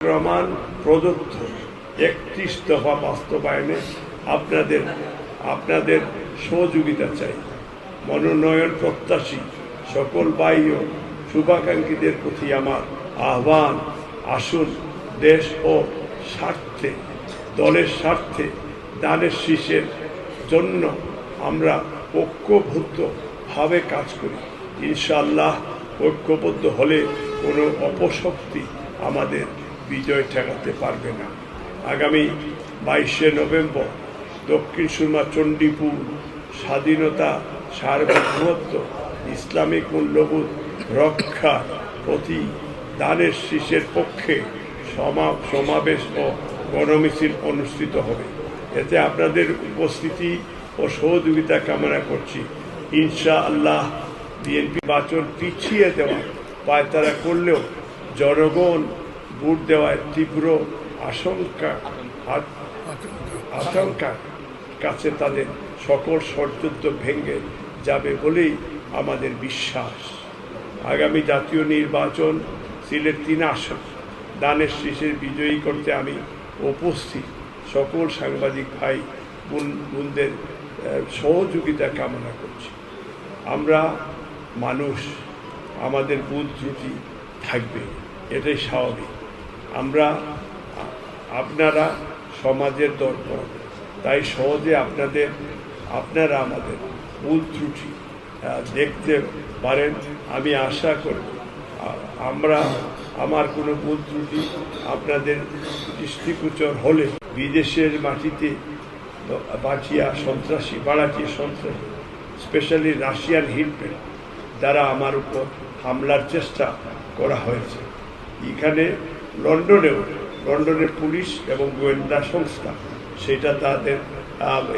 রহমান, প্রদত্ত একত্রিশ দফা বাস্তবায়নে আপনাদের আপনাদের সহযোগিতা চাই। মনোনয়ন প্রত্যাশী সকল বাহ্য শুভাকাঙ্ক্ষীদের প্রতি আমার আহ্বান, আসুন দেশ ও স্বার্থে, দলের স্বার্থে, দানের শীষের জন্য আমরা ঐক্যবদ্ধভাবে কাজ করি। ইনশাআল্লাহ ঐক্যবদ্ধ হলে কোনো অপশক্তি আমাদের বিজয় ঠেকাতে পারবে না। আগামী বাইশে নভেম্বর দক্ষিণ সুরমা চণ্ডীপুর স্বাধীনতা সার্বভৌমত্ব ইসলামিক মূল্যবোধ রক্ষা প্রতি দানের শীষের পক্ষে সমা- সমাবেশ ও গণমিছিল অনুষ্ঠিত হবে। এতে আপনাদের উপস্থিতি ও সহযোগিতা কামনা করছি। ইনশা আল্লাহ বিএনপি নির্বাচন পিছিয়ে দেওয়া পায়তারা করলেও জনগণ ভোট দেওয়ায় তীব্র আশঙ্কা আশঙ্কা কাছে তাদের সকল ষড়যন্ত্র ভেঙে যাবে বলেই আমাদের বিশ্বাস। আগামী জাতীয় নির্বাচন সিলেট তিন আসন। দানের শীষের বিজয়ী করতে আমি উপস্থিত। সকল সাংবাদিক ভাই বোন, বোনদের সহযোগিতা কামনা করছি। আমরা মানুষ, আমাদের বুধ ত্রুটি থাকবে, এটাই স্বাভাবিক। আমরা আপনারা সমাজের দর্পণ তাই সহজে আপনাদের, আপনারা আমাদের ভুল ত্রুটি দেখতে পারেন। আমি আশা করব আমরা আমার কোনো ভুল ত্রুটি আপনাদের দৃষ্টিগোচর হলে বিদেশের মাটিতে বাঁচিয়া সন্ত্রাসী বাড়াটিয়া সন্ত্রাসী, স্পেশালি রাশিয়ান হিটম্যান দ্বারা আমার উপর হামলার চেষ্টা করা হয়েছে। এখানে লন্ডনেও, লন্ডনের পুলিশ এবং গোয়েন্দা সংস্থা, সেটা তাদের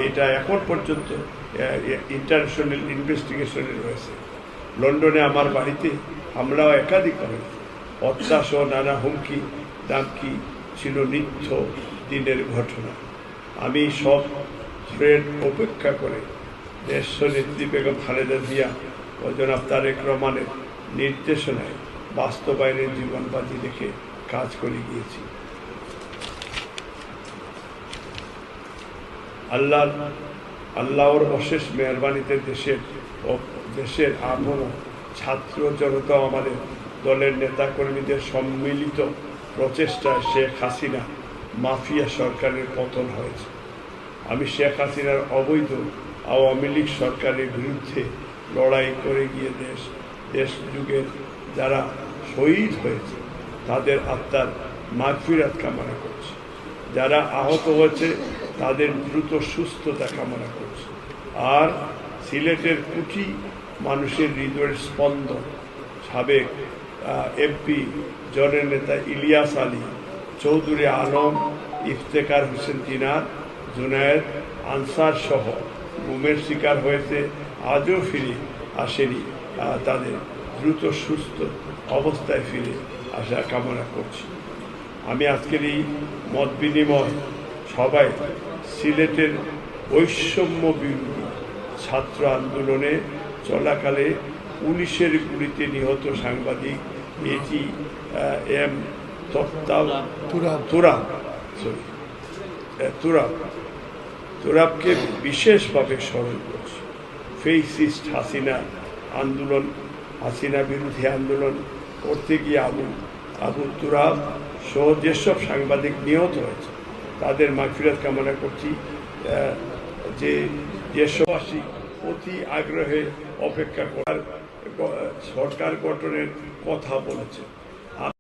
এটা এখন পর্যন্ত ইন্টারন্যাশনাল ইনভেস্টিগেশনে রয়েছে লন্ডনে আমার বাড়িতে হামলাও একাধিক হয়েছে অত্যাসহ নানা হুমকি, দামকি ছিল নিত্য দিনের ঘটনা। আমি সব থ্রেড উপেক্ষা করে দেশ নেত্রী বেগম খালেদা জিয়া ও জনাব তারেক রহমানের নির্দেশনায় বাস্তবায়নের জীবন বাজি রেখে কাজ করে গিয়েছি। আল্লাহ, আল্লাহর অশেষ মেহরবানিতে দেশের দেশের আমল ছাত্র জনতা আমাদের দলের নেতাকর্মীদের সম্মিলিত প্রচেষ্টায় শেখ হাসিনা মাফিয়া সরকারের পতন হয়েছে। আমি শেখ হাসিনার অবৈধ আওয়ামী লীগ সরকারের বিরুদ্ধে লড়াই করে গিয়ে দেশ দেশ যুগের যারা শহীদ হয়েছে তাদের আত্মার মাগফিরাত কামনা করছি। যারা আহত হয়েছে, তাদের দ্রুত সুস্থতা কামনা করছি। আর সিলেটের কুটি মানুষের হৃদয়ের স্পন্দন, সাবেক এমপি জনের নেতা ইলিয়াস আলী, চৌধুরী আলম ইফতেকার হোসেন তিনার, জুনায়েদ, আনসার সহ গুমের শিকার হয়েছে, আজও ফিরে আসেনি তাদের দ্রুত সুস্থ অবস্থায় ফিরে আসা কামনা করছি। আমি আজকের এই মত বিনিময় সবাই সিলেটের বৈষম্য বিরোধী ছাত্র আন্দোলনে চলাকালে পুলিশের গুলিতে নিহত সাংবাদিক এটি এম সরি তুরাব। তুরাবকে বিশেষভাবে স্মরণ করছি। ফেইসিস্ট হাসিনা আন্দোলন হাসিনা বিরোধী আন্দোলন করতে গিয়ে আবু আবু তুরাব সহ যেসব সাংবাদিক নিহত হয়েছে, তাদের মাফিরাত কামনা করছি যে দেশবাসী অতি আগ্রহে অপেক্ষা করার সরকার গঠনের কথা বলেছে।